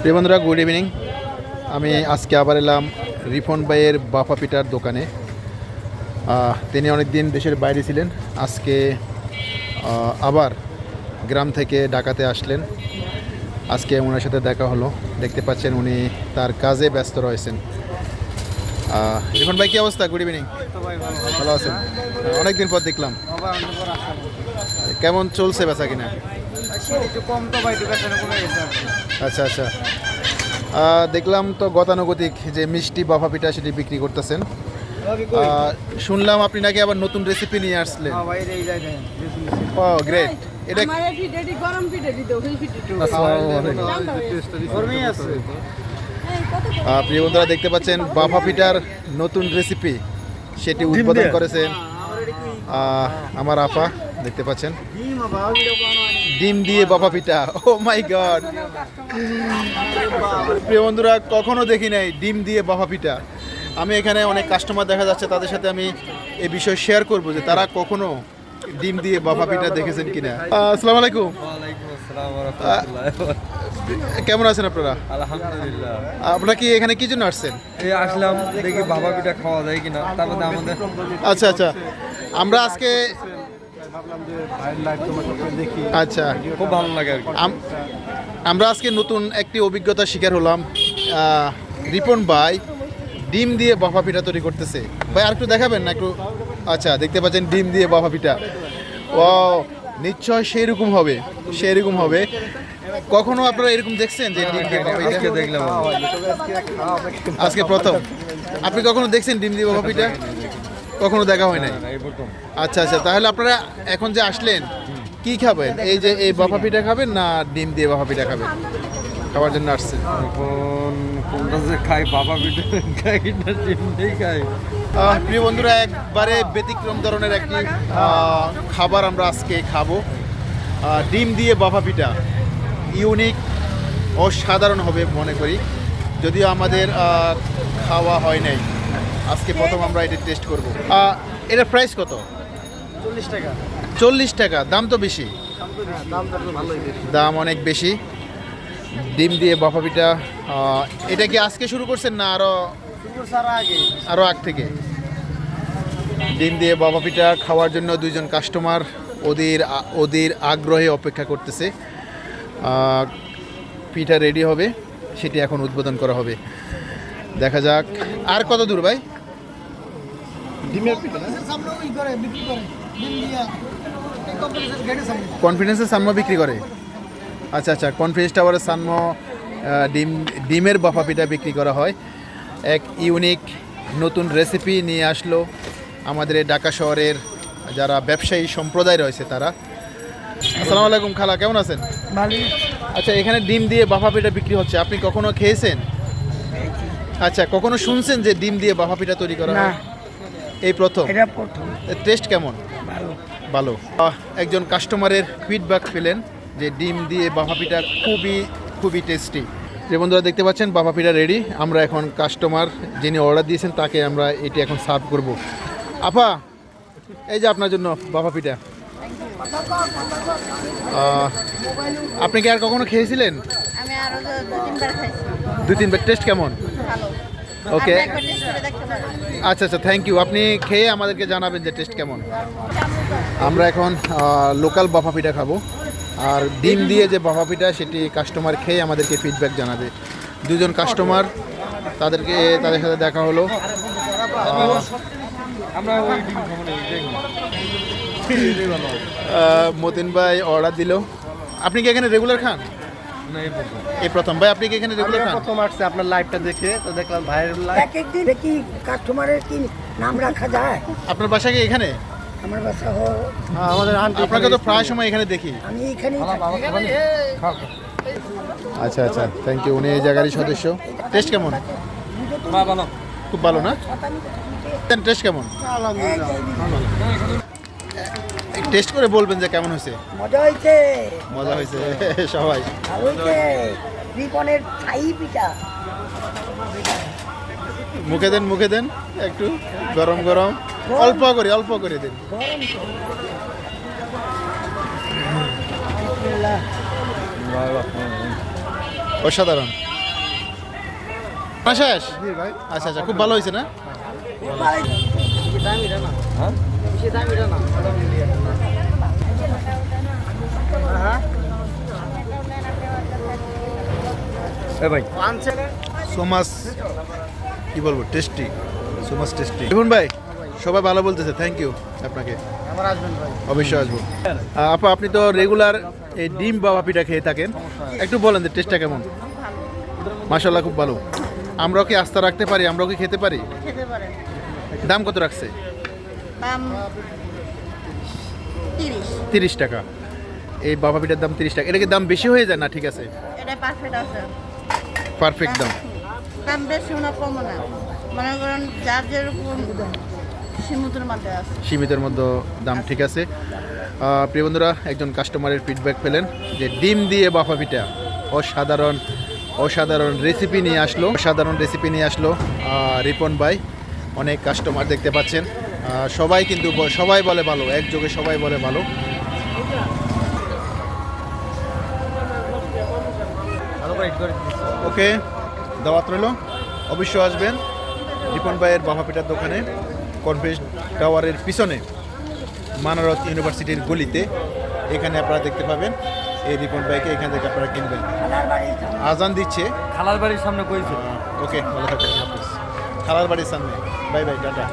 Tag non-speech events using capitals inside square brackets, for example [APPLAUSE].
প্রিয় বন্ধুরা good evening আমি আজকে আবার এলাম রিফন ভাইয়ের বাফা পিটার দোকানে। তিনি অনেক দিন দেশের বাইরে ছিলেন। আজকে আবার গ্রাম থেকে ঢাকাতে আসলেন। আজকে ওনার সাথে দেখা হলো। দেখতে পাচ্ছেন উনি তার কাজে ব্যস্ত রয়েছেন। রিফন ভাই কি অবস্থা? গুড ইভিনিং ভালো। আছেন? অনেক দিন পর দেখলাম। কেমন চলছে বেচা কিনা? একটু কম তো ভাই দোকানে কমে গেছে আচ্ছা আচ্ছা। দেখলাম তো গতানুগতিক যে মিষ্টি বাফা পিঠা সেটি বিক্রি করতেছেন। শুনলাম আপনি নাকি আবার নতুন রেসিপি নিয়ে আসলেন। হ্যাঁ ও গ্রেট এটা আমার এই গরম এই কত আহ, প্রিয় বন্ধুরা দেখতে পাচ্ছেন বাফা পিঠার নতুন রেসিপি সেটি উদ্বোধন করেছেন আমার আপা। দেখতে পাচ্ছেন? ডিম দিয়ে বাফা পিঠা। ও মাই গড প্রিয় বন্ধুরা কখনো দেখি নাই ডিম দিয়ে বাফা পিঠা। আমি এখানে অনেক কাস্টমার দেখা যাচ্ছে তাদের সাথে আমি এই বিষয় শেয়ার করব যে তারা কখনো ডিম দিয়ে বাফা পিঠা দেখেছেন কিনা। আসসালামু আলাইকুম। ওয়ালাইকুম আসসালাম ওয়া রাহমাতুল্লাহ। কেমন আছেন আপনারা? আলহামদুলিল্লাহ। আপনারা কি এখানে কি জন্য আসছেন? এই আসলাম দেখি বাবা পিঠা খাওয়া যায় কিনা তারপরে আমাদের আচ্ছা আচ্ছা। আমরা আজকে আচ্ছা। খুব ভালো লাগে আমরা আজকে নতুন একটি অভিজ্ঞতা শিকার হলাম রিপন ভাই ডিম দিয়ে বাফা পিঠা তৈরি করতেছে। ভাই আর একটু দেখাবেন না একটু? আচ্ছা দেখতে পাচ্ছেন ডিম দিয়ে বাফা পিঠা। ও নিশ্চয় সেই রকম হবে সেই রকম হবে। কখনো আপনারা এরকম দেখছেন যে ডিম দিয়ে বাফা দেখলাম। আজকে প্রথম। আপনি কখনো দেখছেন ডিম দিয়ে বাফা পিঠা? কখনো দেখা হয় নাই? আচ্ছা আচ্ছা তাহলে আপনারা এখন যে আসলেন কি খাবেন? এই যে এই বাফা পিঠা খাবেন না ডিম দিয়ে বাফা পিঠা খাবেন? খাওয়ার জন্য আসছেন। এখন কোনটা যে খাই বাবা পিঠা খাই না চিমটাই খাই? প্রিয় বন্ধুরা একবারে ব্যতিক্রম ধরনের একটি খাবার আমরা আজকে খাব। ডিম দিয়ে বাফা পিঠা। ইউনিক অসাধারণ হবে মনে করি। যদিও আমাদের খাওয়া হয় নাই। আজকে প্রথম আমরা এটা টেস্ট করব। এটা প্রাইস কত? চল্লিশ টাকা। চল্লিশ টাকা দাম তো বেশি। দাম তো ভালোই বেশি। দাম অনেক বেশি। ডিম দিয়ে বাফা পিঠা এটা কি আজকে শুরু করছেন না আরও আরও আগ। থেকে? ডিম দিয়ে বাবা পিঠা খাওয়ার জন্য দুইজন কাস্টমার ওদের ওদের আগ্রহে অপেক্ষা করতেছে। পিঠা রেডি হবে সেটি এখন উদ্বোধন করা হবে। দেখা যাক। আর কত দূর ভাই? ডিমের পিঠা সামনে ওই করে বিক্রি করে। ডিম দিয়া গেটে সামনে। কনফিডেন্সের সাম্য বিক্রি করে? আচ্ছা আচ্ছা কনফিডেন্স টাওয়ারের আহ, ডিম ডিমের বাফা পিঠা বিক্রি করা হয়। এক ইউনিক নতুন রেসিপি নিয়ে আসলো আমাদের ঢাকা শহরের যারা ব্যবসায়ী সম্প্রদায় রয়েছে তারা। আসসালামু আলাইকুম খালা কেমন আছেন? মালিক আচ্ছা এখানে ডিম দিয়ে বাফা পিঠা বিক্রি হচ্ছে। আপনি কখনো খেয়েছেন? আচ্ছা কখনো শুনছেন যে ডিম দিয়ে বাফা পিঠা তৈরি করা হয়? এই প্রথম? এটা প্রথম। টেস্ট কেমন? ভালো। ভালো। একজন কাস্টমারের ফিডব্যাক পেলেন যে ডিম দিয়ে বাফা পিঠা খুবই খুবই টেস্টি যে বন্ধুরা দেখতে পাচ্ছেন বাফা পিঠা রেডি আমরা এখন কাস্টমার যিনি অর্ডার দিয়েছেন তাকে আমরা এটি এখন সার্ভ করব। আপা এই যে আপনার জন্য বাফা পিঠা। আপনি কি আর কখনো খেয়েছিলেন? দু তিনবার তিনবার টেস্ট কেমন? ভালো। ওকে আচ্ছা আচ্ছা থ্যাংক ইউ আপনি খেয়ে আমাদেরকে জানাবেন যে টেস্ট কেমন। আমরা এখন লোকাল বাফা পিঠা খাব। আর ডিম দিয়ে যে বাফা পিঠা সেটি কাস্টমার খেয়ে আমাদেরকে ফিডব্যাক জানাবে। দুজন কাস্টমার তাদেরকে তাদের সাথে দেখা হলো। মতিন ভাই অর্ডার দিল। আপনি কি এখানে রেগুলার খান? এই প্রথম। ভাই আপনি কি এখানে রেগুলার খান? প্রথম আসছে আপনার লাইভটা দেখে তো দেখলাম ভাইয়ের লাইভ এক একদিন কি কাস্টমারের কি নাম রাখা যায়। আপনার বাসা কি এখানে? আমার বাসা হল আমাদের আন্টি আপনাকে তো প্রায় সময় এখানে দেখি। আমি এখানেই আচ্ছা আচ্ছা থ্যাংক ইউ উনি এই জায়গারই সদস্য। টেস্ট কেমন? খুব ভালো না? টেস্ট কেমন? টেস্ট করে বলবেন যে কেমন হয়েছে। মজা হয়েছে। মজা হয়েছে [LAUGHS] সবাই। ভালো হয়েছে। রিপনের ছাই পিঠা। মুখে দেন মুখে দেন একটু গরম গরম। অল্প করে অল্প করে দিন। অসাধারণ। না শেষ? আচ্ছা আচ্ছা খুব ভালো হয়েছে না? এ ভাই। সো মাচ কি বলব টেস্টি সো মাচ টেস্টি। দেখুন ভাই সবাই ভালো বলতেছে থ্যাংক ইউ আপনাকে। অবশ্যই আসব। আপা আপনি তো রেগুলার এই ডিম বা পিঠা খেয়ে থাকেন। একটু বলেন যে টেস্টটা কেমন? মাশাল্লাহ খুব ভালো। আমরাও কি আস্থা রাখতে পারি? আমরাও কি খেতে পারি? দাম কত রাখছে? তিরিশ টাকা। এই বাবা পিঠার দাম তিরিশ টাকা। এটা কি দাম বেশি হয়ে যায় না ঠিক আছে? এটা পারফেক্ট আছে। পারফেক্ট দাম দাম। বেশি না কমও না। মনে করেন যার যেরকম সীমিতের মধ্যে আছে। সীমিতের মধ্যে দাম ঠিক আছে। প্রিয় বন্ধুরা একজন কাস্টমারের ফিডব্যাক পেলেন যে ডিম দিয়ে বাফা পিঠা অসাধারণ অসাধারণ রেসিপি নিয়ে আসলো। অসাধারণ রেসিপি নিয়ে আসলো রিপন ভাই। অনেক কাস্টমার দেখতে পাচ্ছেন। সবাই কিন্তু সবাই বলে ভালো একযোগে সবাই বলে ভালো। ওকে দাওয়াত রইল। অবশ্যই আসবেন রিপন ভাইয়ের বাফা পিঠার দোকানে কনফারেন্স টাওয়ারের পিছনে মানারত ইউনিভার্সিটির গলিতে। এখানে আপনারা দেখতে পাবেন এই রিপন বাইকে এখান থেকে আপনারা কিনবেন। আজান দিচ্ছে। খালার বাড়ির সামনে কইছে। ওকে ভালো থাকবেন খালার বাড়ির সামনে। Bye bye tata.